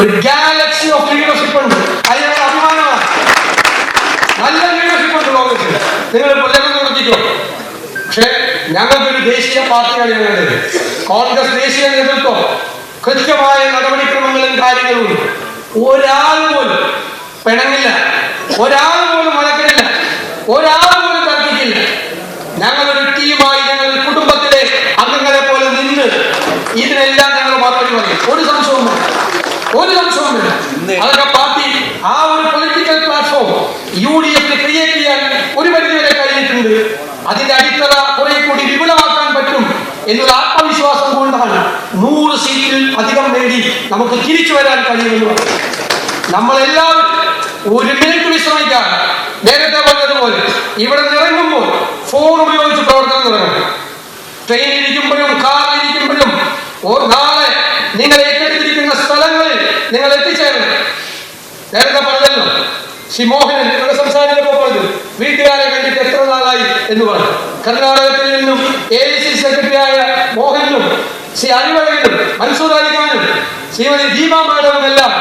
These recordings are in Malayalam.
ഒരു ഗാലക്സി ഓഫ് ലീഡർഷിപ്പ് ഉണ്ട്. അതിനുള്ള അഭിമാനമാണ്. നല്ല ലീഡർഷിപ്പ് ഉണ്ട് ലോകത്തിൽ. നിങ്ങൾ പ്രചരണം നടത്തിക്കോ. പക്ഷേ ഞങ്ങൾക്കൊരു ദേശീയ പാർട്ടിയാണ് ഞങ്ങളുടെ കോൺഗ്രസ് ദേശീയ നേതൃത്വം. കൃത്യമായ നടപടിക്രമങ്ങളും കാര്യങ്ങളും ഒരാൾ പോലും പിണങ്ങില്ല. ഒരാൾ പോലും വഴക്കില്ല ഒരാൾ പോലും തർക്കിക്കില്ല ഞങ്ങളൊരു ടീമായി ഞങ്ങൾ കുടുംബത്തിലെ അംഗങ്ങളെ പോലെ നിന്ന് ഇതിനെല്ലാം ഞങ്ങൾ മറുപടി പറയും ഒരു സംശയവും വേണ്ട. സംശയവും അതൊക്കെ പാർട്ടി ആ ഒരു political platform U D F create ചെയ്യാൻ ഒരു പരിധിവരെ കഴിഞ്ഞിട്ടുണ്ട്. അതിന്റെ അടിത്തറ കുറെ കൂടി വിപുലമാക്കാൻ പറ്റും എന്നൊരു ആത്മവിശ്വാസം കൊണ്ടാണ് നൂറ് സീറ്റിൽ അധികം നേടി നമുക്ക് തിരിച്ചു വരാൻ കഴിയുമെന്ന് നമ്മളെല്ലാവരും ഒരു മിനിറ്റ് വിശ്രമിക്കാൻ നേരത്തെ പറഞ്ഞതുപോലെ ഇവിടെ നിറങ്ങുമ്പോൾ ഫോൺ ഉപയോഗിച്ച് പ്രവർത്തനം തുടങ്ങണം. ട്രെയിനിൽ ഇരിക്കുമ്പോഴും കാറിൽ ഇരിക്കുമ്പോഴും നിങ്ങൾ എത്തിച്ചേരണം. നേരത്തെ പറഞ്ഞല്ലോ ശ്രീ മോഹനൻ ഇവിടെ സംസാരിച്ചപ്പോൾ പറഞ്ഞു വീട്ടുകാരെ കണ്ടിട്ട് എത്ര നാളായി എന്ന് പറഞ്ഞു. കർണാടകത്തിൽ നിന്നും എ ബി സി സെക്രട്ടറിയായ മോഹനും ശ്രീ അരിവഴകനും മൻസൂർ അലിഖാനും ശ്രീമതി ദീപ മാഡവും എല്ലാം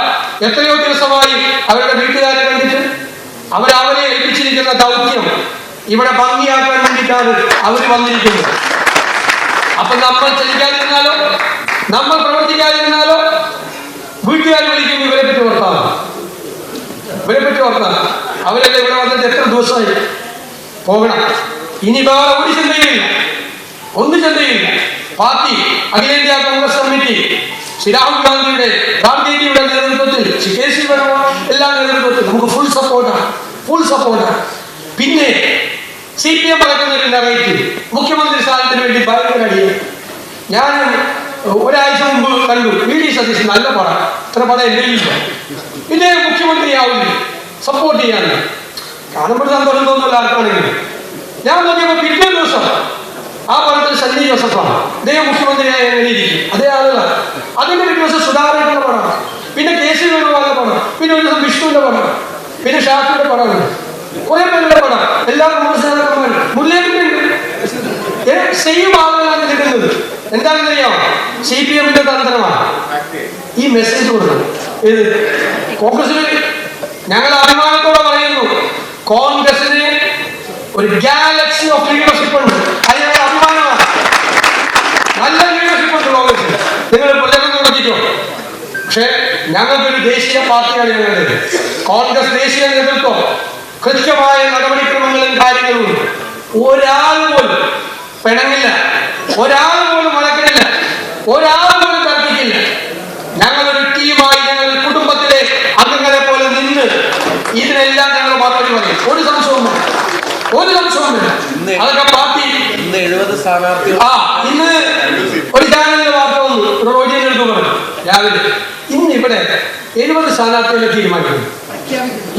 എത്രയോ ദിവസമായി അവരുടെ വീട്ടുകാരെ കണ്ടിട്ട് അവരവരെ അവരെ ഏൽപ്പിച്ചിരിക്കുന്ന ദൗത്യം ഇവിടെ ഭംഗിയാക്കാൻ വേണ്ടിയിട്ടാണ് അവർ വന്നിരിക്കുന്നത്. അപ്പൊ നമ്മൾ ചലിക്കാതിരുന്നാലോ? നമ്മൾ പ്രവർത്തിക്കാതിരുന്നാലോ? വീട്ടുകാർ വിളിക്കും ഇവരെ പറ്റി ഓർത്താണ് ഇവരെ പറ്റി ഓർത്താണ് അവരല്ലേ ഇവിടെ വന്നിട്ട് എത്ര ദിവസമായി? പോകണം. ഇനി വേറെ ഒരു ചിന്തയില്ല ഒന്ന് ചിന്തയില്ല പാർട്ടി അഖിലേന്ത്യാ കോൺഗ്രസ് കമ്മിറ്റി ശ്രീ രാഹുൽ ഗാന്ധിയുടെ ഗാന്ധിജിയുടെ നേതൃത്വത്തിൽ ശ്രീ കെ സി വേണുഗോപാൽ എല്ലാ നേതൃത്വത്തിൽ നമുക്ക് ഫുൾ സപ്പോർട്ടാണ് ഫുൾ സപ്പോർട്ടാണ് പിന്നെ സി പി എം പറയുന്നതിന്റെ ഒരു മുഖ്യമന്ത്രി സ്ഥാനത്തിന് വേണ്ടി ഭയങ്കര അടിയാണ്. ഞാൻ ഒരാഴ്ച മുമ്പ് കണ്ടു. വി ഡി സതീശൻ നല്ല പടം. ഇത്ര പടം എന്റെ ഇല്ല. ഇതേ മുഖ്യമന്ത്രിയാവില്ല സപ്പോർട്ട് ചെയ്യാൻ കാണുമ്പോൾ സന്തോഷം തോന്നുന്നില്ല ആർക്കാണെങ്കിലും. ഞാൻ നോക്കിയപ്പോൾ പിറ്റേ ദിവസം ആ പടത്തിൽ സഞ്ജയ് ജോസഫാണ്. ഇദ്ദേഹം മുഖ്യമന്ത്രിയായി എങ്ങനെ ഇരിക്കും? അതേ ആളുകൾ അതിന്റെ പിറ്റേ ദിവസം സുധാകരന്റെ പടമാണ് പിന്നെ കെ സി വേണുഗോപാലിന്റെ പടം. പിന്നെ ഒരു ദിവസം വിഷ്ണുവിന്റെ പടം. പിന്നെ ഷാഫിന്റെ പടമുണ്ട് കുറെ പേരുടെ പടം. എല്ലാ കോൺഗ്രസ് മുല്ലേക്കുണ്ട് സെയിം ആളുകളാണ് കിട്ടുന്നത് എന്താണെന്ന് അറിയാമോ സി പി എമ്മിന്റെ തന്ത്രമാണ്. ഈ മെസ്സേജ് കൊടുക്കുന്നത് കോൺഗ്രസിന് ഞങ്ങൾ അഭിമാനത്തോടെ പറയുന്നു. കോൺഗ്രസിന് ഒരു ഗാലക്സി ഓഫ് ലീഡർഷിപ്പ് ഉണ്ട്. അത് അഭിമാനമാണ്. നല്ല ലീഡർഷിപ്പ് ഉണ്ട് നിങ്ങൾ പ്രചരണം നടത്തിക്കോ പക്ഷെ ഞങ്ങൾക്കൊരു ദേശീയ പാർട്ടിയാണ് ഞങ്ങളുടെ കോൺഗ്രസ് ദേശീയ നേതൃത്വം കൃത്യമായ നടപടിക്രമങ്ങളും കാര്യങ്ങളും ഒരാൾ പോലും പിണങ്ങില്ല. ഒരാൾ പോലും വഴക്കില്ല ഒരാൾ പോലും തർക്കിക്കില്ല ഞങ്ങളൊരു ടീമായി ഞങ്ങൾ കുടുംബത്തിലെ അംഗങ്ങളെ പോലെ നിന്ന് ഇതിനെല്ലാം ഞങ്ങൾ മറുപടി പറയും ഒരു സംശയവും വേണ്ട. ഒരു സംശയവും വേണ്ട അതൊക്കെ പാർട്ടി. ഇന്ന് എഴുപത് സ്ഥാനാർത്ഥി ആ ഇന്ന് ഒരു ചാനലിന്റെ വാർത്ത വന്നു. അടുത്ത് പറഞ്ഞു. രാവിലെ. ഇന്ന് ഇവിടെ എഴുപത് സ്ഥാനാർത്ഥികളെ തീരുമാനിക്കുന്നു.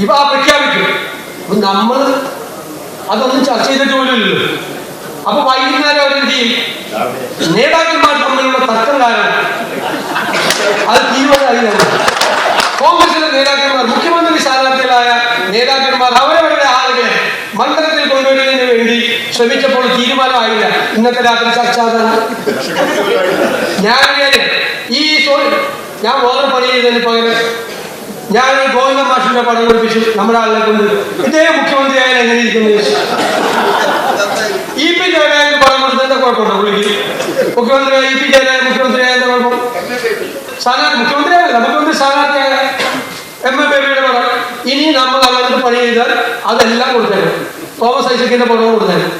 ഇവ പ്രഖ്യാപിക്കും നമ്മൾ അതൊന്നും ചർച്ച ചെയ്തിട്ട് പോലുമില്ലല്ലോ. അപ്പൊ വൈകുന്നേരം അവരെന്ത് ചെയ്യും? നേതാക്കന്മാർ തമ്മിലുള്ള തർക്കം കാരണം അത് തീവ്രമായി കോൺഗ്രസിലെ നേതാക്കന്മാർ മുഖ്യമന്ത്രി സ്ഥാനാർത്ഥികളായ ശ്രമിച്ചപ്പോൾ തീരുമാനമായില്ല. ഇന്നത്തെ രാത്രി ചർച്ച അതാണ് ഞാൻ ഈ ഞാൻ വേറെ പണി ചെയ്തതിന് പകരം ഞാൻ ഗോവിന്ദ മാഷിന്റെ പടം പഠിപ്പിച്ചു നമ്മുടെ ആളിനെ കൊണ്ട് ഇദ്ദേഹം മുഖ്യമന്ത്രിയായാലും എങ്ങനെ ഇരിക്കുന്നു ഇ പി ജയരാജന് പടം കൊടുത്തതിന്റെ കുഴപ്പമുണ്ടോ പുള്ളിക്ക്? മുഖ്യമന്ത്രി ഇ പി ജയരാജൻ മുഖ്യമന്ത്രിയായതിന്റെ കുഴപ്പം? സ്ഥാനാർത്ഥി മുഖ്യമന്ത്രിയായല്ല മുഖ്യമന്ത്രി സ്ഥാനാർത്ഥിയായ എം എ ബേബിയുടെ പടം ഇനി നമ്മൾ അവർക്ക് പണി ചെയ്താൽ അതെല്ലാം കൊടുത്തേക്കും തോമസ് ഐസക്കിന്റെ പടവും കൊടുത്തേക്കും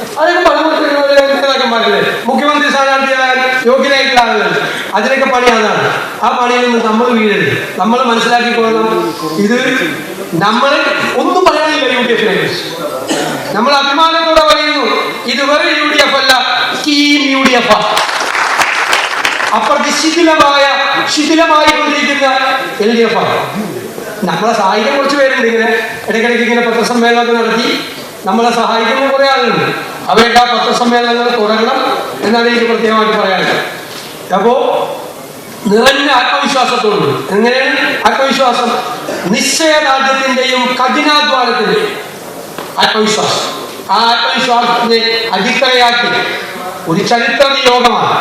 കൊടുത്തിരുന്നത് നേതാക്കന്മാരല്ലേ മുഖ്യമന്ത്രി സ്ഥാനാർത്ഥിയാകാൻ യോഗ്യനായിട്ടുള്ള ആളുകൾ. അതിനൊക്കെ പണി അതാണ്. ആ പണിയിൽ നിന്ന് നമ്മൾ വീഴരുത്. നമ്മൾ മനസ്സിലാക്കിക്കൊള്ളണം ഇത് നമ്മൾ ഒന്നും പറയാനില്ല യു ഡി എഫിനെ കുറിച്ച്. നമ്മൾ അഭിമാനത്തോടെ പറയുന്നു ഇത് വെറും യു ഡി എഫ് അല്ല സ്കീം യു ഡി എഫ് അപ്പുറത്ത് ശിഥിലമായ കൊണ്ടിരിക്കുന്ന എൽ ഡി എഫ് ആണ് നമ്മളെ സഹായിക്കാൻ കുറച്ച് പേരുണ്ട് ഇങ്ങനെ. ഇടയ്ക്കിടയ്ക്ക് ഇങ്ങനെ പത്രസമ്മേളനമൊക്കെ നടത്തി നമ്മളെ സഹായിക്കുന്ന കുറേ ആളുകളുണ്ട്. ആ പത്രസമ്മേളനങ്ങൾ തുടരണം എന്നാണ് എനിക്ക് പ്രത്യേകമായിട്ട് പറയാനുള്ളത്. അപ്പോ നിറഞ്ഞ ആത്മവിശ്വാസത്തോട് എങ്ങനെയാണ് ആത്മവിശ്വാസം നിശ്ചയദാർഢ്യത്തിന്റെയും കഠിനാധ്വാനത്തിന്റെയും ആത്മവിശ്വാസം. ആ ആത്മവിശ്വാസത്തിനെ അടിത്തറയാക്കി ഒരു ചരിത്ര നിയോഗമാണ്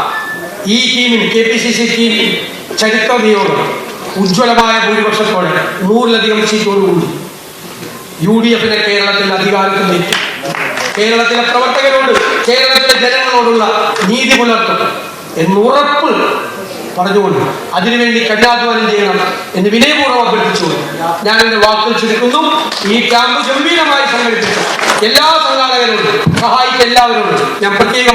ഈ ടീമിന് K P C C team ചരിത്ര നിയോഗം ഉജ്ജ്വലമായ ഭൂരിപക്ഷത്തോടെ നൂറിലധികം സീറ്റോടുകൂടി യു ഡി എഫിനെ കേരളത്തിൽ അധികാരത്തിലേക്ക് കേരളത്തിലെ പ്രവർത്തകരോട് കേരളത്തിലെ ജനങ്ങളോടുള്ള നീതി പുലർത്തും എന്നുറപ്പ് പറഞ്ഞുകൊണ്ട് അതിനുവേണ്ടി കഠിനാധ്വാനം ചെയ്യണം എന്ന് വിനയപൂർവം അഭ്യർത്ഥിച്ചുകൊണ്ട് ഞാൻ എന്റെ വാക്കുകൾ ചുരുക്കുന്നു. ഈ ക്യാമ്പ് ഗംഭീരമായി സംഘടിപ്പിച്ചു. എല്ലാ സംഘാടകരോടും സഹായിച്ച എല്ലാവരോടും ഞാൻ പ്രത്യേകം